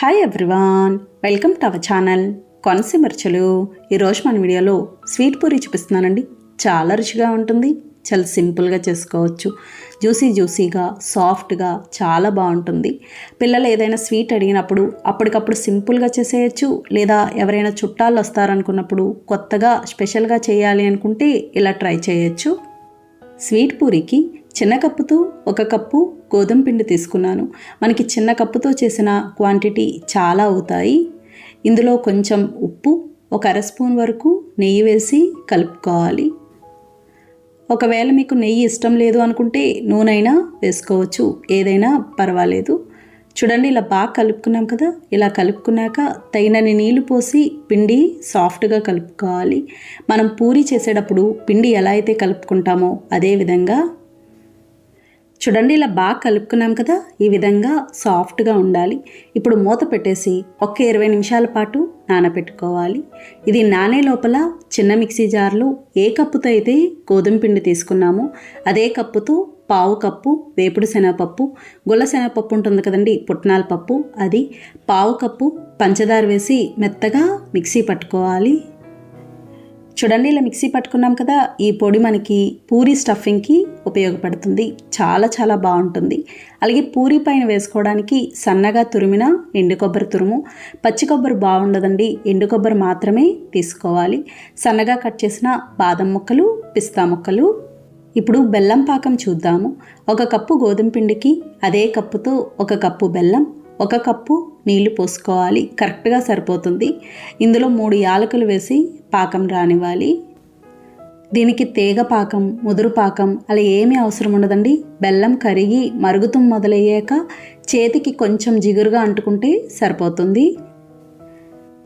Hi everyone welcome to our channel కొనసిమర్చలు ఈరోజు మన వీడియోలో స్వీట్ పూరి చూపిస్తున్నానండి. చాలా రుచిగా ఉంటుంది చాలా సింపుల్గా చేసుకోవచ్చు. జ్యూసీ జ్యూసీగా సాఫ్ట్గా చాలా బాగుంటుంది. పిల్లలు ఏదైనా స్వీట్ అడిగినప్పుడు అప్పటికప్పుడు సింపుల్గా చేసేయచ్చు లేదా ఎవరైనా చుట్టాలు వస్తారనుకున్నప్పుడు కొత్తగా స్పెషల్గా చేయాలి అనుకుంటే ఇలా ట్రై చేయొచ్చు. స్వీట్ పూరికి చిన్న కప్పుతో ఒక కప్పు గోధుమ పిండి తీసుకున్నాను. మనకి చిన్న కప్పుతో చేసిన క్వాంటిటీ చాలా అవుతాయి. ఇందులో కొంచెం ఉప్పు ఒక అర స్పూన్ వరకు నెయ్యి వేసి కలుపుకోవాలి. ఒకవేళ మీకు నెయ్యి ఇష్టం లేదు అనుకుంటే నూనెైనా వేసుకోవచ్చు. ఏదైనా పర్వాలేదు. చూడండి ఇలా బాగా కలుపుకున్నాం కదా? ఇలా కలుపుకున్నాక తగినన్ని నీళ్ళు పోసి పిండి సాఫ్ట్గా కలుపుకోవాలి. మనం పూరి చేసేటప్పుడు పిండి ఎలా అయితే కలుపుకుంటామో అదే విధంగా చూడండి ఇలా బాగా కలుపుకున్నాం కదా ఈ విధంగా సాఫ్ట్గా ఉండాలి. ఇప్పుడు మూత పెట్టేసి ఒక ఇరవై నిమిషాల పాటు నానబెట్టుకోవాలి ఇది నానే లోపల చిన్న మిక్సీ జార్లో ఏ కప్పుతో అయితే గోధుమ పిండి తీసుకున్నామో అదే కప్పుతో పావు కప్పు వేపుడు శనగపప్పు. గుల్ల శనగపప్పు ఉంటుంది కదండి పుట్నాల పప్పు. అది పావు కప్పు పంచదార వేసి మెత్తగా మిక్సీ పట్టుకోవాలి. చూడండి ఇలా మిక్సీ పట్టుకున్నాం కదా ఈ పొడి మనకి పూరి స్టఫింగ్కి ఉపయోగపడుతుంది. చాలా చాలా బాగుంటుంది. అలాగే పూరి పైన వేసుకోవడానికి సన్నగా తురిమిన ఎండు కొబ్బరి తురుము పచ్చి కొబ్బరి బాగుండదండి. ఎండు కొబ్బరి మాత్రమే తీసుకోవాలి. సన్నగా కట్ చేసిన బాదం ముక్కలు పిస్తా ముక్కలు. ఇప్పుడు బెల్లం పాకం చూద్దాము. ఒక కప్పు గోధుమ పిండికి అదే కప్పుతో ఒక కప్పు బెల్లం ఒక కప్పు నీళ్ళు పోసుకోవాలి. కరెక్ట్గా సరిపోతుంది. ఇందులో మూడు యాలకులు వేసి పాకం రానివ్వాలి. దీనికి తీగపాకం పాకం ముదురు పాకం అలా ఏమీ అవసరం ఉండదండి. బెల్లం కరిగి మరుగుతం మొదలయ్యాక చేతికి కొంచెం జిగురుగా అంటుకుంటే సరిపోతుంది.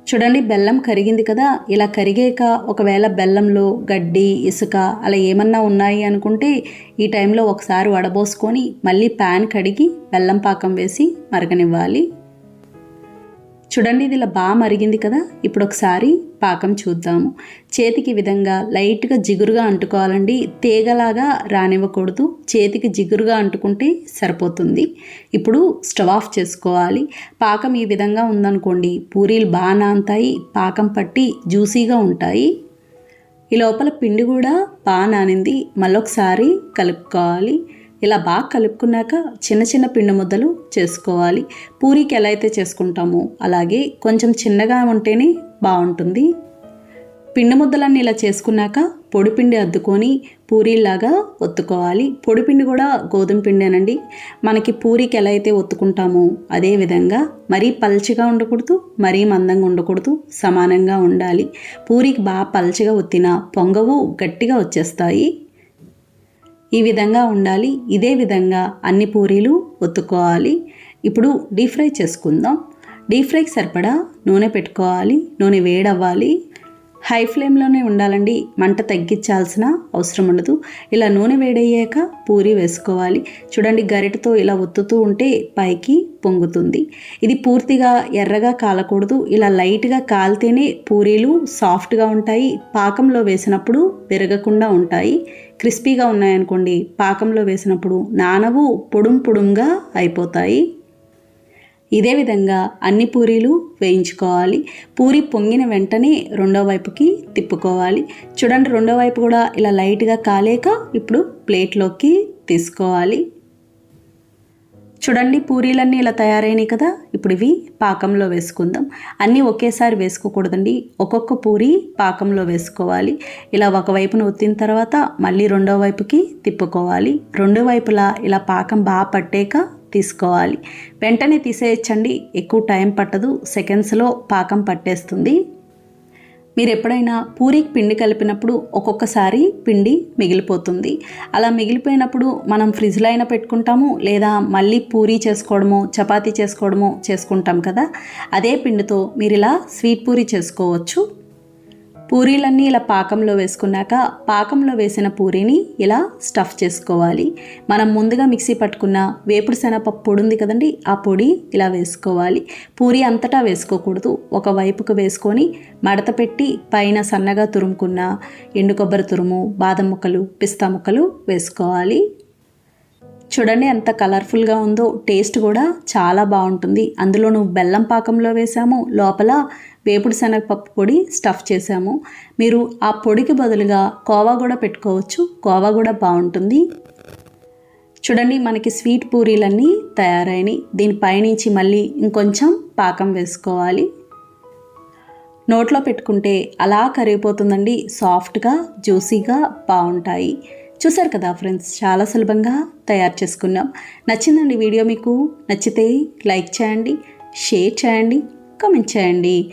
చూడండి బెల్లం కరిగింది కదా. ఇలా కరిగాక ఒకవేళ బెల్లంలో గడ్డి ఇసుక అలా ఏమన్నా ఉన్నాయి అనుకుంటే ఈ టైంలో ఒకసారి వడబోసుకొని మళ్ళీ ప్యాన్ కడిగి బెల్లం పాకం వేసి మరగనివ్వాలి. చూడండి ఇది ఇలా బాగా మరిగింది కదా? ఇప్పుడు ఒకసారి పాకం చూద్దాము. చేతికి విధంగా లైట్గా జిగురుగా అంటుకోవాలండి. తీగలాగా రానివ్వకూడదు. చేతికి జిగురుగా అంటుకుంటే సరిపోతుంది. ఇప్పుడు స్టవ్ ఆఫ్ చేసుకోవాలి. పాకం ఈ విధంగా ఉందనుకోండి పూరీలు బాగా నాంతాయి పాకం పట్టి జ్యూసీగా ఉంటాయి. ఈ లోపల పిండి కూడా బాగా నానింది. మళ్ళొకసారి కలుపుకోవాలి. ఇలా బాగా కలుపుకున్నాక చిన్న చిన్న పిండి ముద్దలు చేసుకోవాలి. పూరికి ఎలా అయితే చేసుకుంటామో అలాగే కొంచెం చిన్నగా ఉంటేనే బాగుంటుంది. పిండి ముద్దలన్నీ ఇలా చేసుకున్నాక పొడిపిండి అద్దుకొని పూరీలాగా ఒత్తుకోవాలి. పొడిపిండి కూడా గోధుమ పిండేనండి. మనకి పూరికి ఎలా అయితే ఒత్తుకుంటామో అదే విధంగా మరీ పల్చగా ఉండకూడదు మరీ మందంగా ఉండకూడదు సమానంగా ఉండాలి. పూరికి బాగా పల్చగా ఒత్తిన పొంగవు గట్టిగా వచ్చేస్తాయి. ఈ విధంగా ఉండాలి ఇదే విధంగా అన్ని పూరీలు ఒత్తుకోవాలి. ఇప్పుడు డీప్ ఫ్రై చేసుకుందాం. డీప్ ఫ్రైకి సరిపడా నూనె పెట్టుకోవాలి నూనె వేడవ్వాలి. హై ఫ్లేమ్లోనే ఉండాలండి మంట తగ్గించాల్సిన అవసరం ఉండదు. ఇలా నూనె వేడయ్యాక పూరి వేసుకోవాలి. చూడండి గరిటతో ఇలా ఒత్తుతూ ఉంటే పైకి పొంగుతుంది. ఇది పూర్తిగా ఎర్రగా కాలకూడదు. ఇలా లైట్గా కాలితేనే పూరీలు సాఫ్ట్గా ఉంటాయి పాకంలో వేసినప్పుడు విరగకుండా ఉంటాయి. క్రిస్పీగా ఉన్నాయనుకోండి పాకంలో వేసినప్పుడు నానవు పొడుం పొడుంగా అయిపోతాయి. ఇదే విధంగా అన్ని పూరీలు వేయించుకోవాలి. పూరి పొంగిన వెంటనే రెండో వైపుకి తిప్పుకోవాలి. చూడండి రెండో వైపు కూడా ఇలా లైట్గా కాలేక ఇప్పుడు ప్లేట్లోకి తీసుకోవాలి. చూడండి పూరీలన్నీ ఇలా తయారైనాయి కదా. ఇప్పుడు ఇవి పాకంలో వేసుకుందాం. అన్నీ ఒకేసారి వేసుకోకూడదండి. ఒక్కొక్క పూరి పాకంలో వేసుకోవాలి. ఇలా ఒకవైపున ఒత్తిన తర్వాత మళ్ళీ రెండో వైపుకి తిప్పుకోవాలి. రెండు వైపులా ఇలా పాకం బాగా పట్టాక తీసుకోవాలి. వెంటనే తీసేయచ్చండి. ఎక్కువ టైం పట్టదు. సెకండ్స్లో పాకం పట్టేస్తుంది. మీరు ఎప్పుడైనా పూరికి పిండి కలిపినప్పుడు ఒక్కొక్కసారి పిండి మిగిలిపోతుంది. అలా మిగిలిపోయినప్పుడు మనం ఫ్రిడ్జ్లో అయినా పెట్టుకుంటాము లేదా మళ్ళీ పూరీ చేసుకోవడమో చపాతీ చేసుకోవడమో చేసుకుంటాం కదా. అదే పిండితో మీరు ఇలా స్వీట్ పూరీ చేసుకోవచ్చు. పూరీలన్నీ ఇలా పాకంలో వేసుకున్నాక పాకంలో వేసిన పూరీని ఇలా స్టఫ్ చేసుకోవాలి. మనం ముందుగా మిక్సీ పట్టుకున్న వేపుడు శనగపప్పు పొడి ఉంది కదండి ఆ పొడి ఇలా వేసుకోవాలి. పూరి అంతటా వేసుకోకూడదు. ఒక వైపుకు వేసుకొని మడత పెట్టి పైన సన్నగా తురుముకున్న ఎండు కొబ్బరి తురుము బాదం ముక్కలు పిస్తా ముక్కలు వేసుకోవాలి. చూడండి ఎంత కలర్ఫుల్గా ఉందో టేస్ట్ కూడా చాలా బాగుంటుంది. అందులోను బెల్లం పాకంలో వేసాము. లోపల వేపుడు శనగపప్పు పొడి స్టఫ్ చేసాము. మీరు ఆ పొడికి బదులుగా కోవా కూడా పెట్టుకోవచ్చు. కోవా కూడా బాగుంటుంది. చూడండి మనకి స్వీట్ పూరీలన్నీ తయారైనవి దీనిపైనుంచి మళ్ళీ ఇంకొంచెం పాకం వేసుకోవాలి. నోట్లో పెట్టుకుంటే అలా కరిగిపోతుందండి. సాఫ్ట్గా జ్యూసీగా బాగుంటాయి. చూసారు కదా ఫ్రెండ్స్ చాలా సులభంగా తయారు చేసుకున్నాం. నచ్చిందండి వీడియో మీకు నచ్చితే లైక్ చేయండి షేర్ చేయండి కామెంట్ చేయండి.